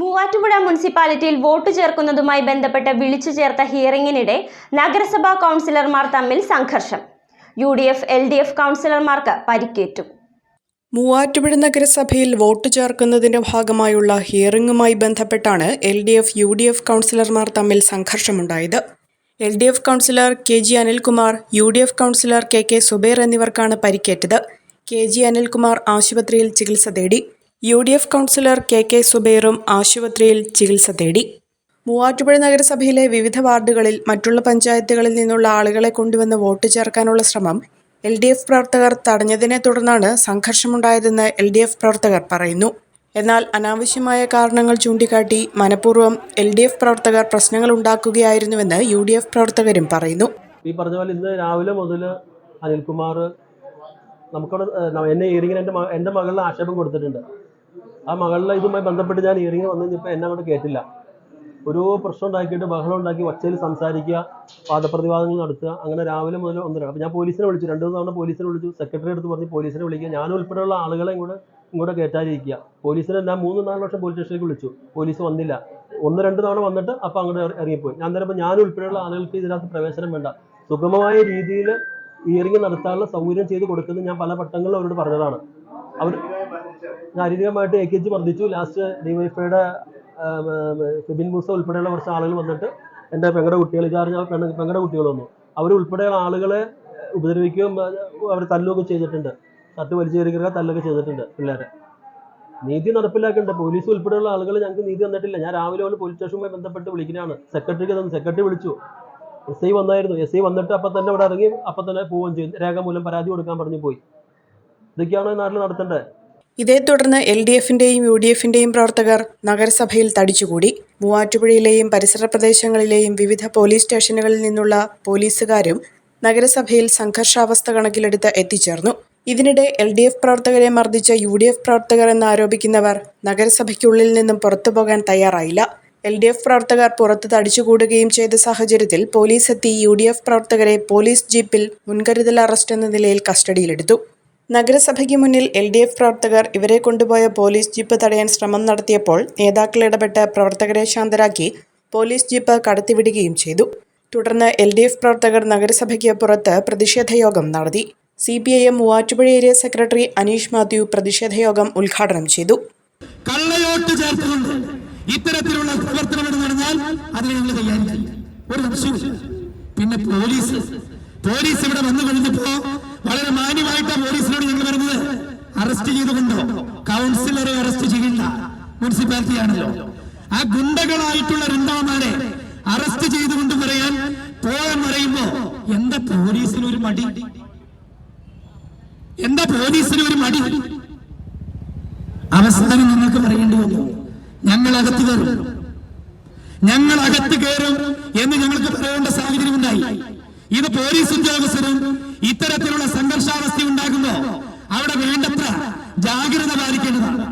മൂവാറ്റുപുഴ മുനിസിപ്പാലിറ്റിയിൽ വോട്ട് ചേർക്കുന്നതുമായി ബന്ധപ്പെട്ട് വിളിച്ചു ചേർത്ത ഹിയറിംഗിനിടെ നഗരസഭാ കൗൺസിലർമാർ തമ്മിൽ സംഘർഷം. U D F L D F കൗൺസിലർമാർക്ക് പരിക്കേറ്റു. മൂവാറ്റുപുഴ നഗരസഭയിൽ വോട്ട് ചേർക്കുന്നതിന്റെ ഭാഗമായുള്ള ഹിയറിംഗുമായി ബന്ധപ്പെട്ടാണ് L D F U D F കൗൺസിലർമാർ തമ്മിൽ സംഘർഷമുണ്ടായത്. L D F councillor K G Anilkumar U D F councillor K K Zubair എന്നിവർക്കാണ് പരിക്കേറ്റത്. കെ ജി അനിൽകുമാർ ആശുപത്രിയിൽ ചികിത്സ തേടി. U D F councillor K K സുബൈറും ആശുപത്രിയിൽ ചികിത്സ തേടി. മൂവാറ്റുപുഴ നഗരസഭയിലെ വിവിധ വാർഡുകളിൽ മറ്റുള്ള പഞ്ചായത്തുകളിൽ നിന്നുള്ള ആളുകളെ കൊണ്ടുവന്ന് വോട്ട് ചേർക്കാനുള്ള ശ്രമം എൽ ഡി എഫ് പ്രവർത്തകർ തടഞ്ഞതിനെ തുടർന്നാണ് സംഘർഷമുണ്ടായതെന്ന് എൽ ഡി എഫ് പ്രവർത്തകർ പറയുന്നു. എന്നാൽ അനാവശ്യമായ കാരണങ്ങൾ ചൂണ്ടിക്കാട്ടി മനഃപൂർവം എൽ ഡി എഫ് പ്രവർത്തകർ പ്രശ്നങ്ങൾ ഉണ്ടാക്കുകയായിരുന്നുവെന്ന് യു ഡി എഫ് പ്രവർത്തകരും പറയുന്നു. ഈ പറഞ്ഞ പോലെ ഇന്ന് രാവിലെ മുതൽ അനിൽകുമാർ നമുക്കവിടെ എന്നെ എന്റെ എന്റെ മകളിൽ ആക്ഷേപം കൊടുത്തിട്ടുണ്ട്. ആ മകളിലെ ഇതുമായി ബന്ധപ്പെട്ട് ഞാൻ ഇറങ്ങി വന്നു കഴിഞ്ഞപ്പോൾ എന്നെ അങ്ങോട്ട് കേട്ടില്ല. ഒരു പ്രശ്നം ഉണ്ടാക്കിയിട്ട് ബഹളം ഉണ്ടാക്കി ഒച്ചയിൽ സംസാരിക്കുക വാദപ്രതിവാദങ്ങൾ നടത്തുക അങ്ങനെ രാവിലെ മുതൽ ഒന്നര അപ്പോൾ ഞാൻ പോലീസിനെ വിളിച്ചു. രണ്ട് തവണ പോലീസിനെ വിളിച്ചു. സെക്രട്ടറി അടുത്ത് പറഞ്ഞ് പോലീസിനെ വിളിക്കുക. ഞാൻ ഉൾപ്പെടെയുള്ള ആളുകളെ കൂടെ ഇങ്ങോട്ട് കയറ്റാതിരിക്കുക പോലീസിനെ ഞാൻ മൂന്ന് നാല് വർഷം പോലീസ് സ്റ്റേഷനിലേക്ക് വിളിച്ചു. പോലീസ് വന്നില്ല. ഒന്ന് രണ്ട് തവണ വന്നിട്ട് അപ്പോൾ അങ്ങോട്ട് ഇറ- ഇറങ്ങിപ്പോയി. ഞാൻ തരുമ്പോൾ ഞാൻ ഉൾപ്പെടെയുള്ള ആളുകൾക്ക് ഇതിനകത്ത് പ്രവേശനം വേണ്ട. സുഗമമായ രീതിയിൽ ഇയറിംഗ് നടത്താനുള്ള സൗകര്യം ചെയ്ത് കൊടുക്കുന്നത് ഞാൻ പല വട്ടങ്ങളിലും അവരോട് പറഞ്ഞതാണ്. അവർ ശാരീരികമായിട്ട് എ കെ ജി വർദ്ധിച്ചു. ലാസ്റ്റ് ഡിവൈഫൈയുടെ ഫിബിൻ മൂസ ഉൾപ്പെടെയുള്ള കുറച്ച് ആളുകൾ വന്നിട്ട് എന്റെ പെങ്ങളുടെ കുട്ടികൾ ഇതാറിഞ്ഞ പെങ്ങളുടെ കുട്ടികൾ വന്നു. അവർ ഉൾപ്പെടെയുള്ള ആളുകളെ ഉപദ്രവിക്കുകയും അവർ തല്ലുകയൊക്കെ ചെയ്തിട്ടുണ്ട്. തട്ട് വലിച്ചേറിക്കുക തല്ലൊക്കെ ചെയ്തിട്ടുണ്ട് പിള്ളേരെ. നീതി നടപ്പിലാക്കേണ്ട പോലീസ് ഉൾപ്പെടെയുള്ള ആളുകൾ ഞങ്ങൾക്ക് നീതി തന്നിട്ടില്ല. ഞാൻ രാവിലെ കൊണ്ട് പോലീസ് സ്റ്റേഷനുമായി ബന്ധപ്പെട്ട് വിളിക്കുന്നതാണ് സെക്രട്ടറിക്ക് തന്നു. സെക്രട്ടറി വിളിച്ചു. എസ് ഐ വന്നായിരുന്നു. എസ് ഐ വന്നിട്ട് അപ്പം തന്നെ ഇവിടെ ഇറങ്ങി അപ്പം തന്നെ പോവുകയും ചെയ്തു. രേഖാമൂലം പരാതി കൊടുക്കാൻ പറഞ്ഞു പോയി. ഇതൊക്കെയാണ് നാട്ടിൽ നടത്തേണ്ടത്? ഇതേ തുടർന്ന് എൽ ഡി എഫിന്റെയും യു ഡി എഫിന്റെയും പ്രവർത്തകർ നഗരസഭയിൽ തടിച്ചുകൂടി. മൂവാറ്റുപുഴയിലെയും പരിസര പ്രദേശങ്ങളിലെയും വിവിധ പോലീസ് സ്റ്റേഷനുകളിൽ നിന്നുള്ള പോലീസുകാരും നഗരസഭയിൽ സംഘർഷാവസ്ഥ കണക്കിലെടുത്ത് എത്തിച്ചേർന്നു. ഇതിനിടെ എൽ ഡി എഫ് പ്രവർത്തകരെ മർദ്ദിച്ച യു ഡി എഫ് പ്രവർത്തകർ എന്ന് ആരോപിക്കുന്നവർ നഗരസഭയ്ക്കുള്ളിൽ നിന്നും പുറത്തുപോകാൻ തയ്യാറായില്ല. എൽ ഡി എഫ് പ്രവർത്തകർ പുറത്ത് തടിച്ചുകൂടുകയും ചെയ്ത സാഹചര്യത്തിൽ പോലീസ് എത്തി യു ഡി എഫ് പ്രവർത്തകരെ പോലീസ് ജീപ്പിൽ മുൻകരുതൽ അറസ്റ്റ് എന്ന നിലയിൽ കസ്റ്റഡിയിലെടുത്തു. നഗരസഭയ്ക്ക് മുന്നിൽ എൽ ഡി എഫ് പ്രവർത്തകർ ഇവരെ കൊണ്ടുപോയ പോലീസ് ജീപ്പ് തടയാൻ ശ്രമം നടത്തിയപ്പോൾ നേതാക്കൾ ഇടപെട്ട് പ്രവർത്തകരെ ശാന്തരാക്കി പോലീസ് ജീപ്പ് കടത്തിവിടുകയും ചെയ്തു. തുടർന്ന് എൽ ഡി എഫ് പ്രവർത്തകർ നഗരസഭയ്ക്ക് പുറത്ത് പ്രതിഷേധയോഗം നടത്തി. C P I M Muvattupuzha area secretary Aneesh Mathew പ്രതിഷേധയോഗം ഉദ്ഘാടനം ചെയ്തു. കള്ളയോട്ട് ചേർത്തുകൊണ്ട് ഇത്തരത്തിലുള്ള പ്രവർത്തനം നടന്നാൽ അതിനെ ഞങ്ങൾ തയ്യാറില്ല ഒരു പിന്നെ പോലീസ് പോലീസ് ഇവിടെ വന്നു കഴിഞ്ഞപ്പോ വളരെ മാന്യമായിട്ടാണ് പോലീസിനോട് ഞങ്ങൾ പറഞ്ഞത്. അറസ്റ്റ് ചെയ്തുകൊണ്ടോ? കൗൺസിലറെ അറസ്റ്റ് ചെയ്യില്ല. മുനിസിപ്പാലിറ്റി ആണല്ലോ ആ ഗുണ്ടകളായിട്ടുള്ള രണ്ടാമാരെ അറസ്റ്റ് ചെയ്തുകൊണ്ട് പറയാൻ പോകാൻ പറയുമ്പോ എന്താ പോലീസിന് ഒരു മടി? എന്താ പോലീസിന് ഒരു മടി അവസാനം നിങ്ങൾക്ക് പറയേണ്ടി വന്നു. ഞങ്ങൾ അകത്ത് കയറും. ഞങ്ങൾ അകത്ത് കയറും എന്ന് ഞങ്ങൾക്ക് പറയേണ്ട സാഹചര്യം ഉണ്ടായി ഇത് പോലീസ് ഉദ്യോഗസ്ഥരും ഇത്തരത്തിലുള്ള സംഘർഷാവസ്ഥ ഉണ്ടാകുമ്പോ അവിടെ വേണ്ടത്ര ജാഗ്രത പാലിക്കേണ്ടതാണ്.